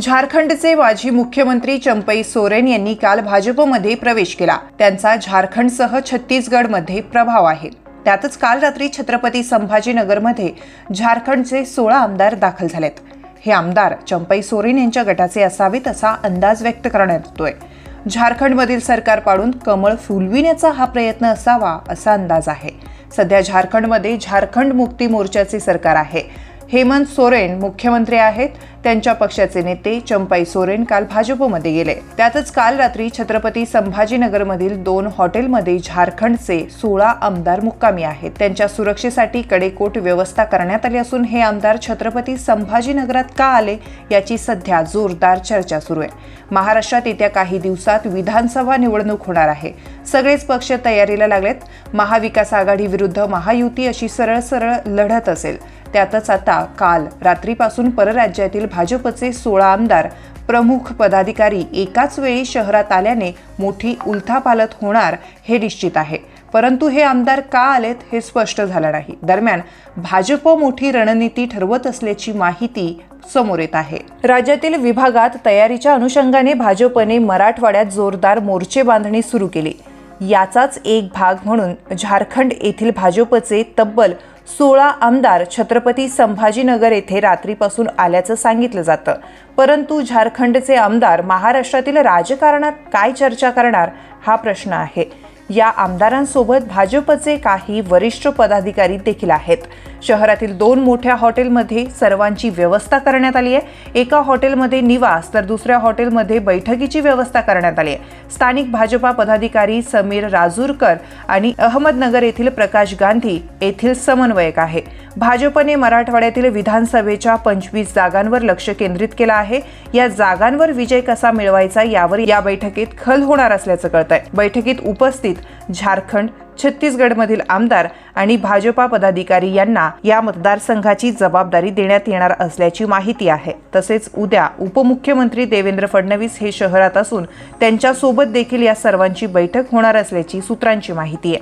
झारखंडचे माजी मुख्यमंत्री चंपई सोरेन यांनी काल भाजपमध्ये प्रवेश केला. त्यांचा झारखंडसह छत्तीसगडमध्ये प्रभाव आहे. त्यातच काल रात्री छत्रपती संभाजीनगरमध्ये झारखंडचे सोळा आमदार दाखल झालेत. हे आमदार चंपई सोरेन यांच्या गटाचे असावेत असा अंदाज व्यक्त करण्यात येतोय. झारखंडमधील सरकार पाडून कमळ फुलविण्याचा हा प्रयत्न असावा असा अंदाज आहे. सध्या झारखंडमध्ये झारखंड मुक्ती मोर्चाचे सरकार आहे. हेमंत सोरेन मुख्यमंत्री आहेत. त्यांच्या पक्षाचे नेते चंपाई सोरेन काल भाजपमध्ये गेले. त्यातच काल रात्री छत्रपती संभाजीनगरमधील दोन हॉटेलमध्ये झारखंडचे सोळा आमदार मुक्कामी आहेत. त्यांच्या सुरक्षेसाठी कडेकोट व्यवस्था करण्यात आली असून हे आमदार छत्रपती संभाजीनगरात का आले याची सध्या जोरदार चर्चा सुरू आहे. महाराष्ट्रात येत्या काही दिवसात विधानसभा निवडणूक होणार आहे. सगळेच पक्ष तयारीला लागलेत. महाविकास आघाडी विरुद्ध महायुती अशी सरळ सरळ लढत असेल. त्यातच आता काल रात्रीपासून परराज्यातील भाजपचे सोळा आमदार प्रमुख पदाधिकारी एकाच वेळी शहरात आल्याने मोठी उलथापालथ होणार हे निश्चित आहे. परंतु हे आमदार का आलेत हे स्पष्ट झालं नाही. दरम्यान भाजप मोठी रणनीती ठरवत असल्याची माहिती समोर येत आहे. राज्यातील विभागात तयारीच्या अनुषंगाने भाजपने मराठवाड्यात जोरदार मोर्चे बांधणी सुरू केली. याचाच एक भाग म्हणून झारखंड येथील भाजपचे तब्बल सोळा आमदार छत्रपती संभाजीनगर येथे रात्रीपासून आल्याचं सांगितलं जातं. परंतु झारखंडचे आमदार महाराष्ट्रातील राजकारणात काय चर्चा करणार हा प्रश्न आहे. या आमदारांसोबत भाजपचे काही वरिष्ठ पदाधिकारी देखील आहेत. शहरातील दोन मोठ्या हॉटेलमध्ये सर्वांची व्यवस्था करण्यात आली आहे. एका हॉटेलमध्ये निवास तर दुसऱ्या हॉटेलमध्ये बैठकीची व्यवस्था करण्यात आली आहे. स्थानिक भाजपा पदाधिकारी समीर राजूरकर आणि अहमदनगर येथील प्रकाश गांधी येथील समन्वयक आहे. भाजपने मराठवाड्यातील विधानसभेच्या पंचवीस जागांवर लक्ष केंद्रित केलं आहे. या जागांवर विजय कसा मिळवायचा यावर या बैठकीत खल होणार असल्याचं कळत आहे बैठकीत उपस्थित झारखंड छत्तीसगडमधील आमदार आणि भाजपा पदाधिकारी यांना या मतदारसंघाची जबाबदारी देण्यात येणार असल्याची माहिती आहे. तसेच उद्या उपमुख्यमंत्री देवेंद्र फडणवीस हे शहरात असून त्यांच्यासोबत देखील या सर्वांची बैठक होणार असल्याची सूत्रांची माहिती आहे.